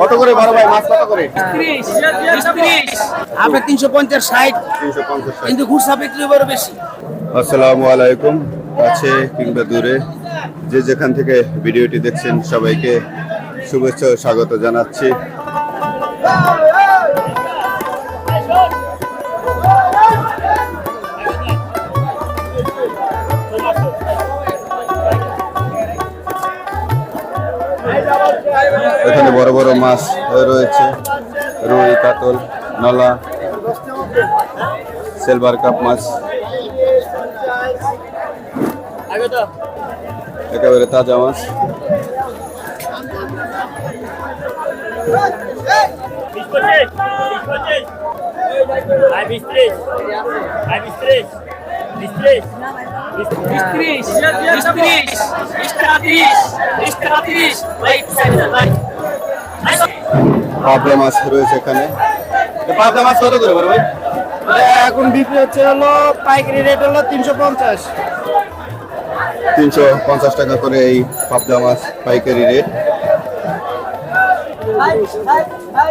কত করে বড় ভাই? মাছ কত করে? আপনি তিনশো পঞ্চাশ ষাট। কিন্তু ঘুরসা বিক্রি হবে বেশি। আসসালামু আলাইকুম। কাছে কিংবা দূরে। যে যেখান থেকে ভিডিওটি দেখছেন সবাইকে শুভেচ্ছা ও স্বাগত জানাচ্ছি। মাছ রয়েছে রুই কাতল নলা সিলভার কাপ মাছ একেবারে তাজা মাছ পাবদা মাছ রয়েছে এখানে। পাবদা মাছ কত করে বড় ভাই? এখন বিক্রি হচ্ছে হলো পাইকারি রেট হলো তিনশো পঞ্চাশ। তিনশো পঞ্চাশ টাকা করে এই পাবদা মাছ পাইকারি রেট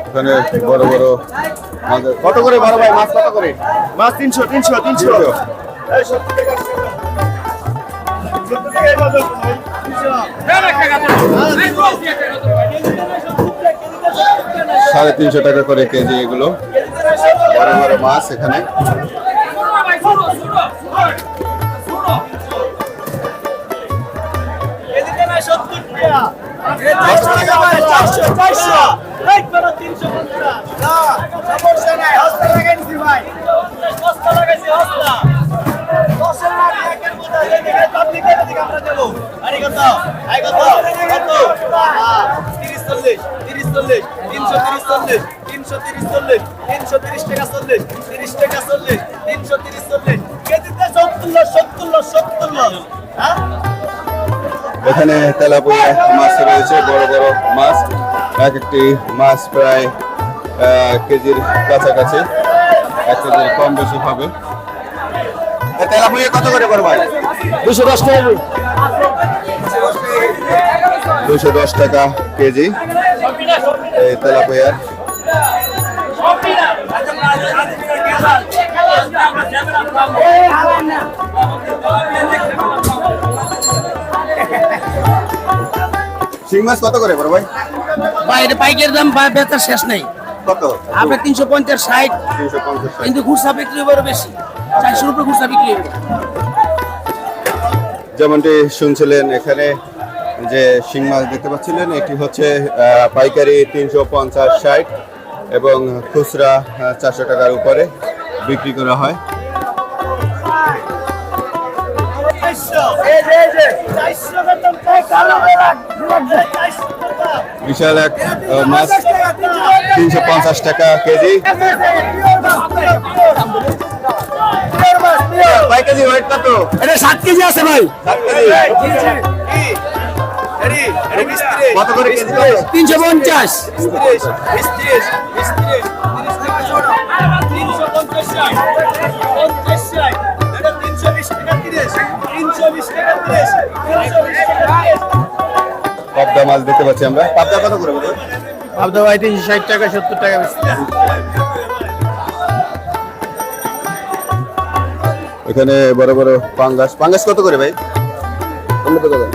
এখানে বড় বড় মাছ কত করে বড় ভাই? মাছ কত করে? মাছ তিনশো তিনশো তিনশো। তিনশো। সাড়ে তিনশো টাকা করে কেজি এগুলো। বড় বড় মাছ এখানে। তিনশো তিরিশ চল্লিশ তিনশো তিরিশ টাকা চল্লিশ তিরিশ টাকা চল্লিশ তিনশো তিরিশ চল্লিশ কেজিতে সত্তর সত্তর সত্তর হ্যাঁ? এখানে তেলাপুয়া মাছ রয়েছে বড় বড় মাছ এক একটি মাছ প্রায় আহ, কেজির কাছাকাছি এক কেজির কম বেশি হবে। তেলাপুয়া কত করে করব দুশো দশ টাকা। দুশো দশ টাকা কেজি। এই তেলাপুয়ার। শিং মাছ কত করে বড় ভাই? পাইকারি দাম বা বেচার শেষ নেই। কত? তিনশো পঞ্চাশ ষাট। কিন্তু খুচরা বিক্রি বড় বেশি। চারশোর উপরে খুচরা বিক্রি হবে যেমনটি শুনছিলেন এখানে যে শিং মাছ দেখতে পাচ্ছিলেন এটি হচ্ছে পাইকারি তিনশো পঞ্চাশ ষাট এবং খুচরা চারশো টাকার উপরে বিক্রি করা হয়। বিশাল এক মাছ তিনশো পঞ্চাশ টাকা কেজি। কয় কেজি ওয়েট কত? এটা সাত কেজি আছে ভাই। সাত কেজি? কত করে তিনশো পঞ্চাশ। পাবদা মাছ দেখতে পাচ্ছি আমরা। পাবদা কত করে? ভাবতে ভাই তিনশো ষাট টাকা সত্তর টাকা এখানে বড় বড় পাঙ্গাস। পাঙ্গাস কত করে ভাই? অন্য কত করে?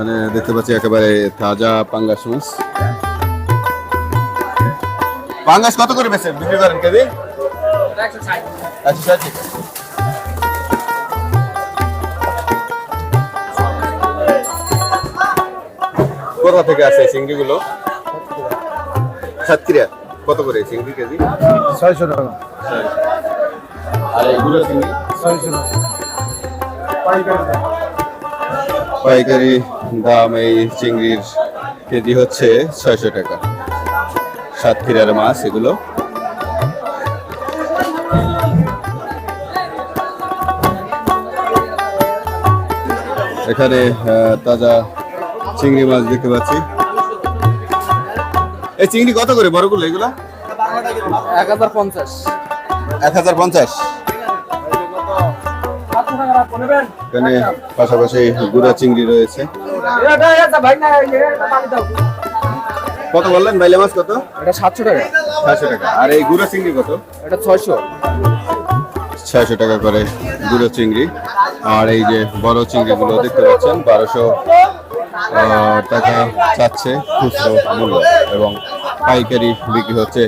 এখানে দেখতে পাচ্ছি একেবারে তাজা পাঙ্গাস মাছ। পাঙ্গাস কত করে বেচেন? বিক্রি করেন কেজি? টাকা। কোথা থেকে আসে চিংড়ি গুলো সাতক্ষীরা। কত করে চিংড়ি কেজি? ছয়শো টাকা। আর এইগুলো চিংড়ি? ছয়শো টাকা। পাইকারি। দাম এই চিংড়ির কেজি হচ্ছে ছয়শো টাকা। সাতক্ষীরার মাছ এগুলো। এখানে তাজা চিংড়ি মাছ দেখতে পাচ্ছি। এই চিংড়ি কত করে বড়গুলো এগুলা? এক হাজার পঞ্চাশ। এক হাজার পঞ্চাশ। এখানে পাশাপাশি গুড়া চিংড়ি রয়েছে। কত বললেন? বাইলে মাছ কত? এটা সাতশো টাকা। ছয়শো টাকা। আর এই গুড়া চিংড়ি কত? এটা ছয়শো। ছয়শো টাকা করে গুঁড়ো চিংড়ি। আর এই যে বড় চিংড়িগুলো দেখতে পাচ্ছেন বারোশো টাকা চাচ্ছে খুচরো মূল্য এবং পাইকারি বিক্রি হচ্ছে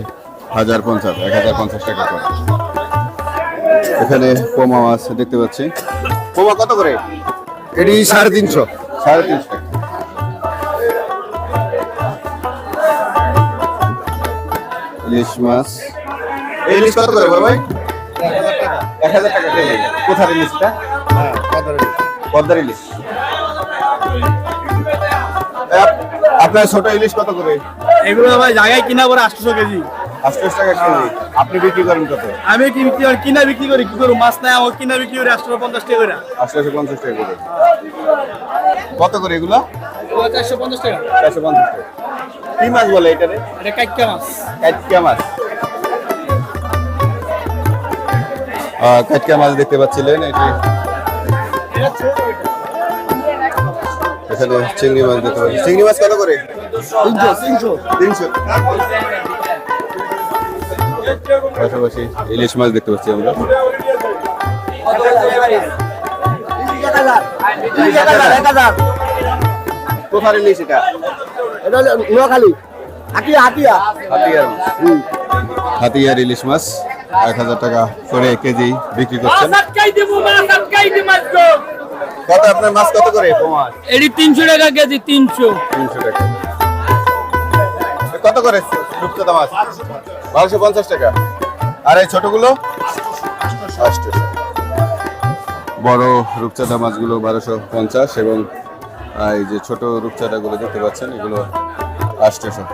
হাজার পঞ্চাশ এক হাজার পঞ্চাশ টাকা করে। এখানে পোমা মাছ দেখতে পাচ্ছি। পোমা কত করে? এটি সাড়ে তিনশো। সাড়ে তিনশো টাকা। ইলিশ মাছ। এই ইলিশ কত করে ভাই? এক হাজার টাকা কেজি। কোথার ইলিশটা পদ্মার ইলিশ। আপনার ছোট ইলিশ কত করে? এগুলো ভাই জায়গায় কিনা পরে আটশো কেজি। আটশো টাকা কেজি। আপনি বিক্রি করেন কত? আমি কি বিক্রি করি কিনা বিক্রি করি কি করব মাছ নাই আমার কিনা বিক্রি করি আটশো পঞ্চাশ টাকা করে। আটশোশো পঞ্চাশ টাকা করে। কত করে এগুলো? চারশো পঞ্চাশ টাকা। চারশো পঞ্চাশ টাকা। কি মাছ বলে এটারে? এটা কাইকা মাছ। কাটকা মাছ। আহ, কাটকা মাছ দেখতে পাচ্ছিলেন এটি এখানে চিংড়ি মাছ দেখতে পাচ্ছি। চিংড়ি মাছ কত করে? তিনশো তিনশো। তিনশো। পাশাপাশি ইলিশ মাছ দেখতে পাচ্ছি আমরা। কোথার ইলিশ এটা? এটা নোয়াখালী। হাতিয়া হাতিয়া। হাতিয়ার। হাতিয়ার ইলিশ মাছ এক হাজার টাকা করে কেজি বিক্রি করছেন। কত আপনার মাছ কত করে? এটি তিনশো টাকা কেজি তিনশো। তিনশো টাকা। কত করে রূপচাঁদা মাছ? বারোশো পঞ্চাশ টাকা। আর এই ছোটগুলো? আটশো বড় রূপচাঁদা মাছগুলো বারোশো পঞ্চাশ এবং এই যে ছোট রূপচাঁদাগুলো দেখতে পাচ্ছেন এগুলো আটশোশো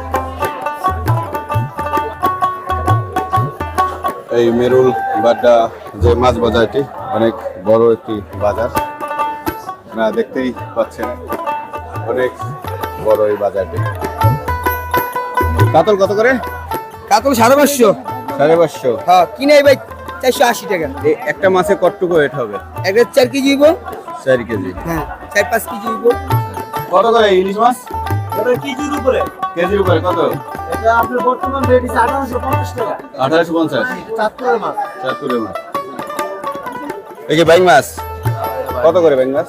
এই মেরুল বাড্ডা যে মাছ বাজারটি অনেক বড় একটি বাজার। না দেখতেই পাচ্ছেন অনেক বড় এই বাজারটি। কাতল কত করে? কাতল সাড়ে পাঁচশো। সাড়ে পাঁচশো। হ্যাঁ কিনে ভাই। চারশো আশি টাকা। এই একটা মাছে কতটুকু ওয়েট হবে? একটা চার কেজি হইব। চার কেজি। হ্যাঁ চার পাঁচ কেজি হইব। কত করে ইলিশ মাছ? কেজির উপরে। কেজির উপরে কত? এটা আপনার বর্তমান রেট আছে আঠারোশো পঞ্চাশ টাকা। আঠারোশো পঞ্চাশ। চাঁদপুরের মাছ। চাঁদপুরের মাছ। এই যে ব্যাং মাছ। কত করে ব্যাং মাছ?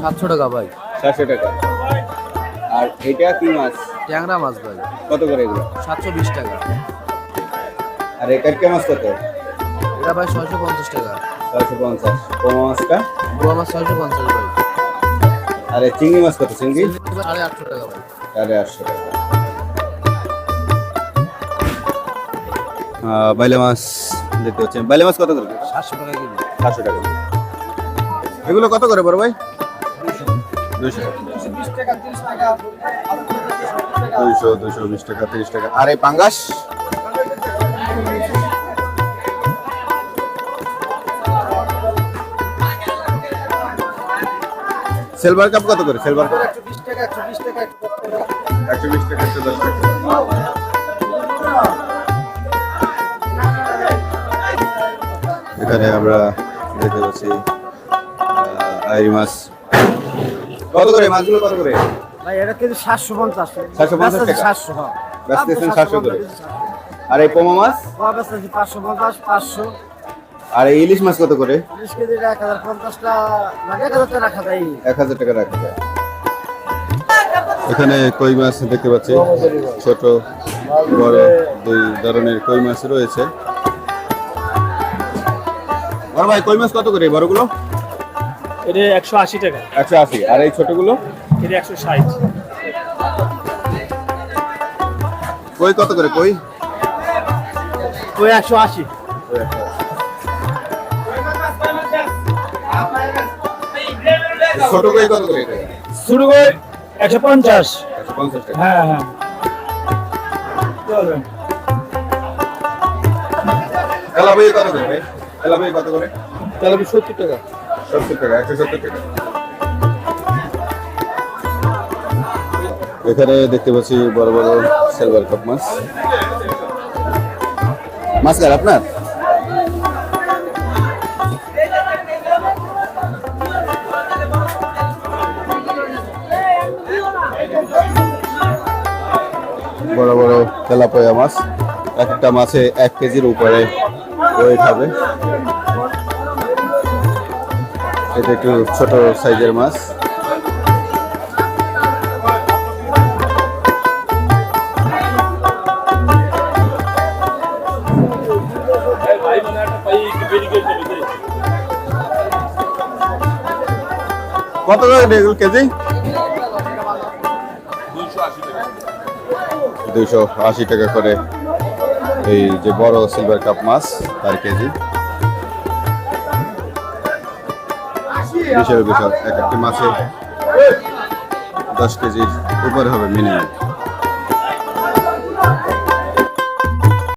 সাতশো টাকা ভাই। সাতশো টাকা। আর এটা কি মাছ? ট্যাংরা মাছ ভাই। কত করে এগুলো? সাতশো বিশ টাকা। আর এই কাটকা মাছ কত? এটা ভাই ছয়শো পঞ্চাশ টাকা ছয়শো পঞ্চাশ পোমা মাছটা বুয়া মাছ ছয়শো পঞ্চাশ ভাই আর চিংড়ি মাছ কত চিংড়ি সাড়ে আটশো টাকা ভাই সাড়ে আটশো টাকা বাইলে মাছ দেখতে পাচ্ছেন বাইলে মাছ কত করে সাতশো টাকা কেজি সাতশো টাকা এগুলো কত করে বড় ভাই দুইশো দুইশো বিশ টাকা তিরিশ টাকা আর এই পাঙ্গাস সিলভার কাপ কত করে? সিলভার কাপ একশো বিশ টাকা একশো দশ টাকা এখানে আমরা দেখতে পাচ্ছি আইরি মাছ। কত করে? মাছগুলো কত করে? ভাই এটা কেজি সাতশো পঞ্চাশ। 750 টাকা? সাতশো হ্যাঁ। 700 করে। আর এই পোমা মাছ? পাঁচশো পঞ্চাশ পাঁচশো। আর ইলিশ মাছ কত করে? ইলিশ কেজি মানে টাকা রাখা এখানে কই মাছ দেখতে পাচ্ছি? ছোট বড় দুই ধরনের কই মাছ রয়েছে। বড় ভাই কই মাছ কত করে বড়গুলো? এটা 180 টাকা। 180 আর এই ছোটগুলো? এটা 160 কই কত করে কই? কই 180 ছোট কই কত করে? শুরু করে একশো পঞ্চাশ। একশো পঞ্চাশ টাকা। হ্যাঁ হ্যাঁ। তেলাপিয়া কত করে? ভাই কত করে? টাকা। সত্তর টাকা একশো সত্তর টাকা। এখানে দেখতে পাচ্ছি বড় বড় সিলভার কাপ মাছ। মাছ কার আপনার? বড় বড় তেলাপয়া মাছ। একটা মাছে এক কেজির উপরে ওয়েট হবে এটা একটু ছোট সাইজের মাছ। কত টাকা কেজি? দুইশো আশি টাকা করে এই যে বড় সিলভার কাপ মাছ, তার কেজি। বিশাল বিশাল। এক একটি মাছে দশ কেজির উপরে হবে মিনিমাম